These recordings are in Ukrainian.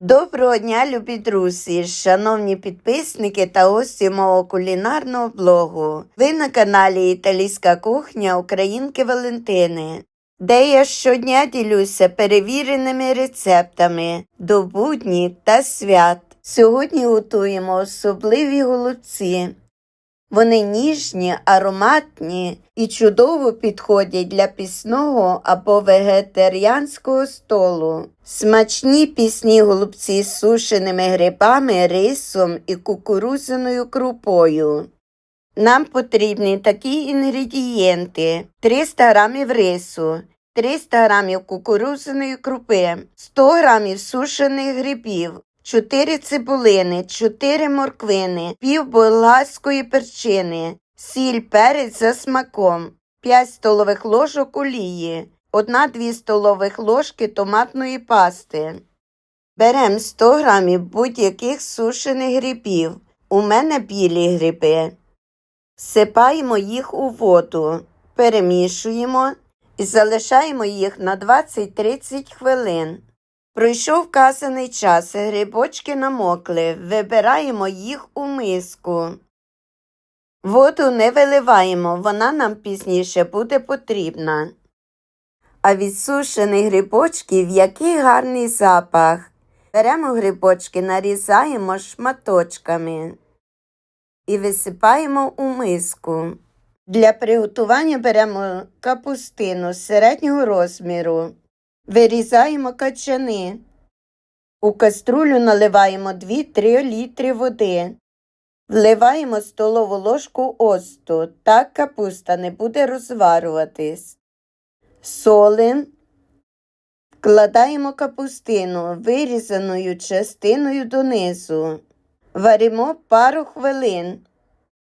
Доброго дня, любі друзі, шановні підписники та гості мого кулінарного блогу. Ви на каналі Італійська кухня Українки Валентини, де я щодня ділюся перевіреними рецептами до будні та свят. Сьогодні готуємо особливі голубці. Вони ніжні, ароматні і чудово підходять для пісного або вегетаріанського столу. Смачні пісні голубці з сушеними грибами, рисом і кукурудзяною крупою. Нам потрібні такі інгредієнти: 300 г рису, 300 г кукурудзяної крупи, 100 г сушених грибів, 4 цибулини, 4 морквини, пів болгарської перчини, сіль, перець за смаком, 5 столових ложок олії, 1-2 столових ложки томатної пасти. Беремо 100 грамів будь-яких сушених грибів. У мене білі гриби. Всипаємо їх у воду, перемішуємо і залишаємо їх на 20-30 хвилин. Пройшов вказаний час, грибочки намокли, вибираємо їх у миску. Воду не виливаємо, вона нам пізніше буде потрібна. А від сушених грибочків який гарний запах. Беремо грибочки, нарізаємо шматочками і висипаємо у миску. Для приготування беремо капустину середнього розміру. Вирізаємо качани. У каструлю наливаємо 2-3 літри води. Вливаємо столову ложку оцту, так капуста не буде розварюватись. Солим. Вкладаємо капустину вирізаною частиною донизу. Варимо пару хвилин.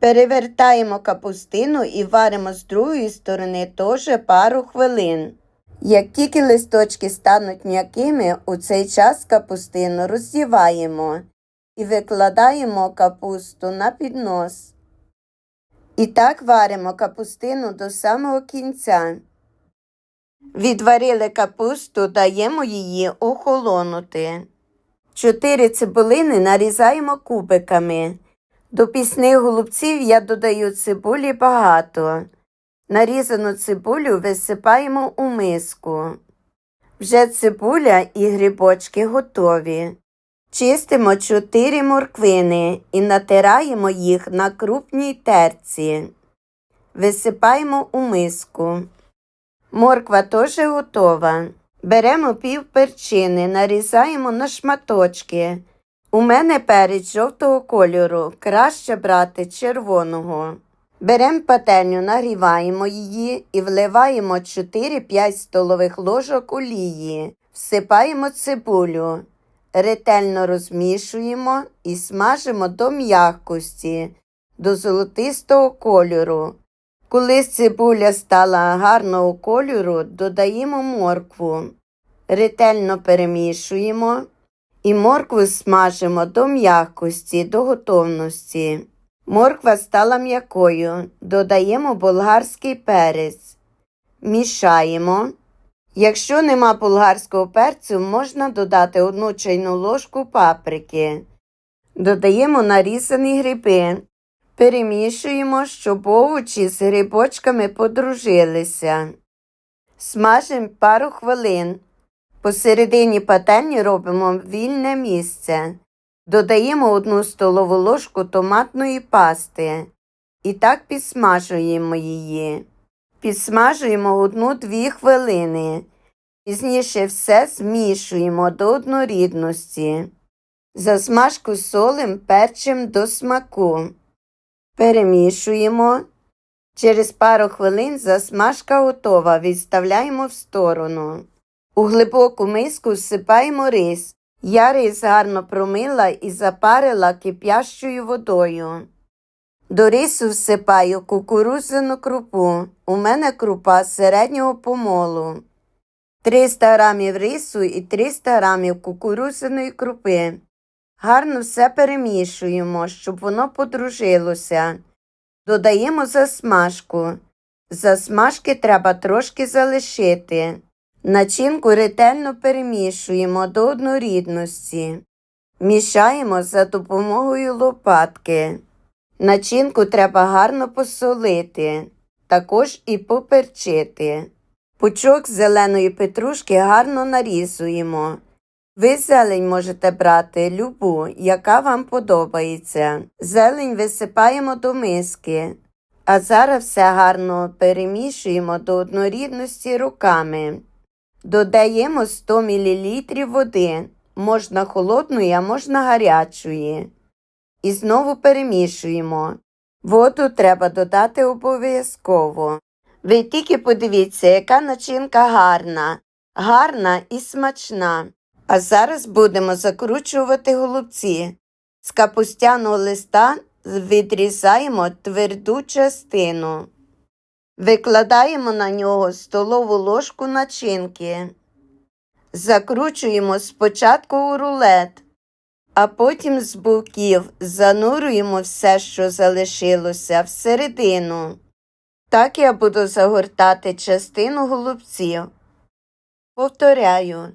Перевертаємо капустину і варимо з другої сторони теж пару хвилин. Як тільки листочки стануть м'якими, у цей час капустину роздіваємо і викладаємо капусту на піднос. І так варимо капустину до самого кінця. Відварили капусту, даємо її охолонути. Чотири цибулини нарізаємо кубиками. До пісних голубців я додаю цибулі багато. Нарізану цибулю висипаємо у миску. Вже цибуля і грибочки готові. Чистимо 4 морквини і натираємо їх на крупній терці. Висипаємо у миску. Морква теж готова. Беремо пів перчини, нарізаємо на шматочки. У мене перець жовтого кольору, краще брати червоного. Беремо пательню, нагріваємо її і вливаємо 4-5 столових ложок олії, всипаємо цибулю, ретельно розмішуємо і смажимо до м'якості, до золотистого кольору. Коли цибуля стала гарного кольору, додаємо моркву, ретельно перемішуємо і моркву смажимо до м'якості, до готовності. Морква стала м'якою, додаємо болгарський перець, мішаємо. Якщо нема болгарського перцю, можна додати одну чайну ложку паприки. Додаємо нарізані гриби. Перемішуємо, щоб овочі з грибочками подружилися. Смажимо пару хвилин. Посередині пательні робимо вільне місце. Додаємо одну столову ложку томатної пасти і так підсмажуємо її. Підсмажуємо одну-дві хвилини. Пізніше все змішуємо до однорідності. Засмажку солим перчим до смаку. Перемішуємо. Через пару хвилин засмажка готова. Відставляємо в сторону. У глибоку миску всипаємо рис. Я рис гарно промила і запарила кип'ящою водою. До рису всипаю кукурудзяну крупу. У мене крупа середнього помолу. 300 грамів рису і 300 грамів кукурудзяної крупи. Гарно все перемішуємо, щоб воно подружилося. Додаємо засмажку. Засмажки треба трошки залишити. Начинку ретельно перемішуємо до однорідності. Мішаємо за допомогою лопатки. Начинку треба гарно посолити, також і поперчити. Пучок зеленої петрушки гарно нарізуємо. Ви зелень можете брати любу, яка вам подобається. Зелень висипаємо до миски. А зараз все гарно перемішуємо до однорідності руками. Додаємо 100 мл води, можна холодної, а можна гарячої. І знову перемішуємо. Воду треба додати обов'язково. Ви тільки подивіться, яка начинка гарна, гарна і смачна. А зараз будемо закручувати голубці. З капустяного листа відрізаємо тверду частину. Викладаємо на нього столову ложку начинки. Закручуємо спочатку у рулет, а потім з боків занурюємо все, що залишилося, всередину. Так я буду загортати частину голубців. Повторяю.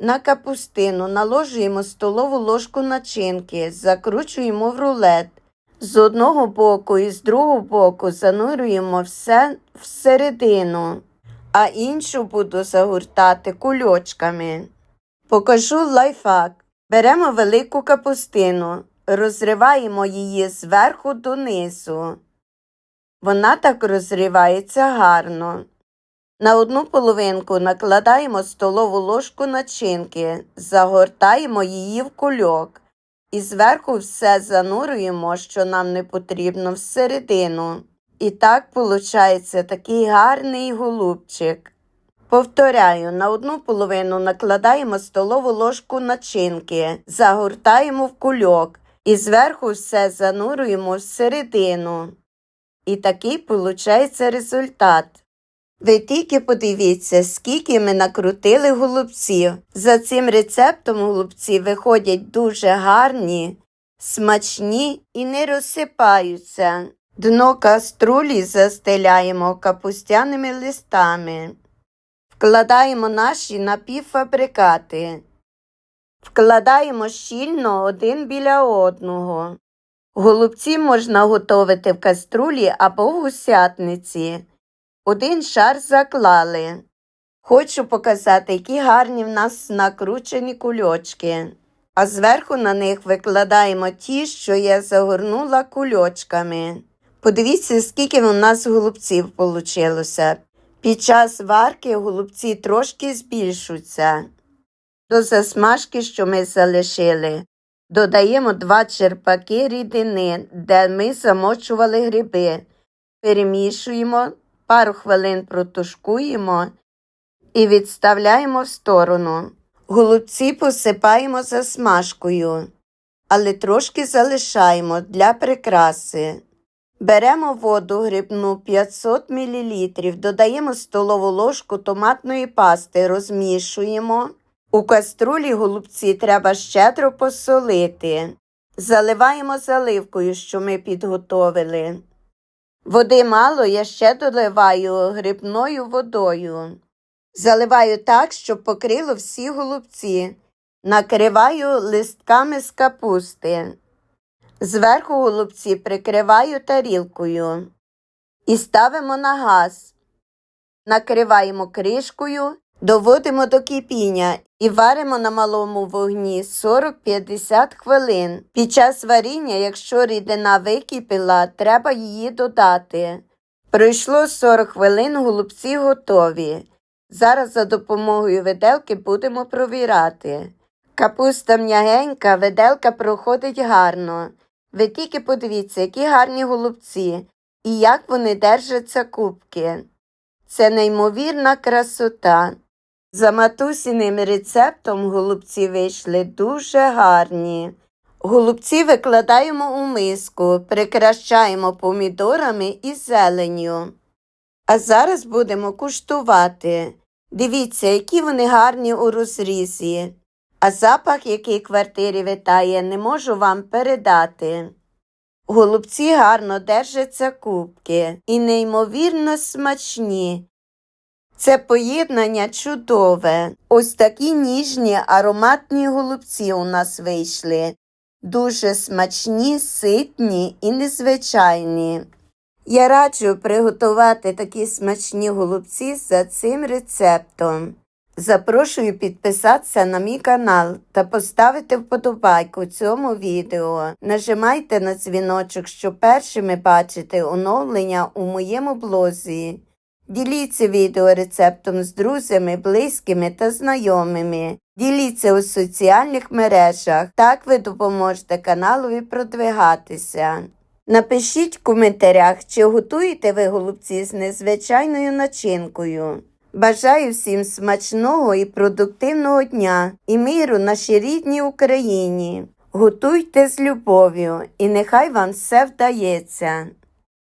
На капустину наложуємо столову ложку начинки, закручуємо в рулет. З одного боку і з другого боку занурюємо все всередину, а іншу буду загортати кульочками. Покажу лайфхак. Беремо велику капустину, розриваємо її зверху донизу. Вона так розривається гарно. На одну половинку накладаємо столову ложку начинки, загортаємо її в кульок і зверху все занурюємо, що нам не потрібно, всередину. І так виходить такий гарний голубчик. Повторяю, на одну половину накладаємо столову ложку начинки, загортаємо в кульок і зверху все занурюємо всередину. І такий виходить результат. Ви тільки подивіться, скільки ми накрутили голубців. За цим рецептом голубці виходять дуже гарні, смачні і не розсипаються. Дно каструлі застеляємо капустяними листами. Вкладаємо наші напівфабрикати. Вкладаємо щільно один біля одного. Голубці можна готувати в каструлі або в гусятниці. Один шар заклали. Хочу показати, які гарні в нас накручені кульочки. А зверху на них викладаємо ті, що я загорнула кульочками. Подивіться, скільки у нас голубців вийшло. Під час варки голубці трошки збільшуються. До засмажки, що ми залишили, додаємо два черпаки рідини, де ми замочували гриби. Перемішуємо, пару хвилин протушкуємо і відставляємо в сторону. Голубці посипаємо засмажкою, але трошки залишаємо для прикраси. Беремо воду грибну 500 мл, додаємо столову ложку томатної пасти, розмішуємо. У каструлі голубці треба щедро посолити. Заливаємо заливкою, що ми підготовили. Води мало, я ще доливаю грибною водою. Заливаю так, щоб покрило всі голубці. Накриваю листками з капусти. Зверху голубці прикриваю тарілкою і ставимо на газ. Накриваємо кришкою, доводимо до кипіння і варимо на малому вогні 40-50 хвилин. Під час варіння, якщо рідина википіла, треба її додати. Пройшло 40 хвилин, голубці готові. Зараз за допомогою виделки будемо провірати. Капуста м'ягенька, виделка проходить гарно. Ви тільки подивіться, які гарні голубці і як вони держаться кубки. Це неймовірна красота. За матусіним рецептом голубці вийшли дуже гарні. Голубці викладаємо у миску, прикрашаємо помідорами і зеленню. А зараз будемо куштувати. Дивіться, які вони гарні у розрізі. А запах, який квартирі витає, не можу вам передати. Голубці гарно держаться кубки і неймовірно смачні. Це поєднання чудове. Ось такі ніжні ароматні голубці у нас вийшли. Дуже смачні, ситні і незвичайні. Я раджу приготувати такі смачні голубці за цим рецептом. Запрошую підписатися на мій канал та поставити вподобайку цьому відео. Нажимайте на дзвіночок, щоб першими бачити оновлення у моєму блозі. Діліться відео рецептом з друзями, близькими та знайомими. Діліться у соціальних мережах. Так ви допоможете каналові продвигатися. Напишіть в коментарях, чи готуєте ви голубці з незвичайною начинкою. Бажаю всім смачного і продуктивного дня і миру нашій рідній Україні. Готуйте з любов'ю, і нехай вам все вдається.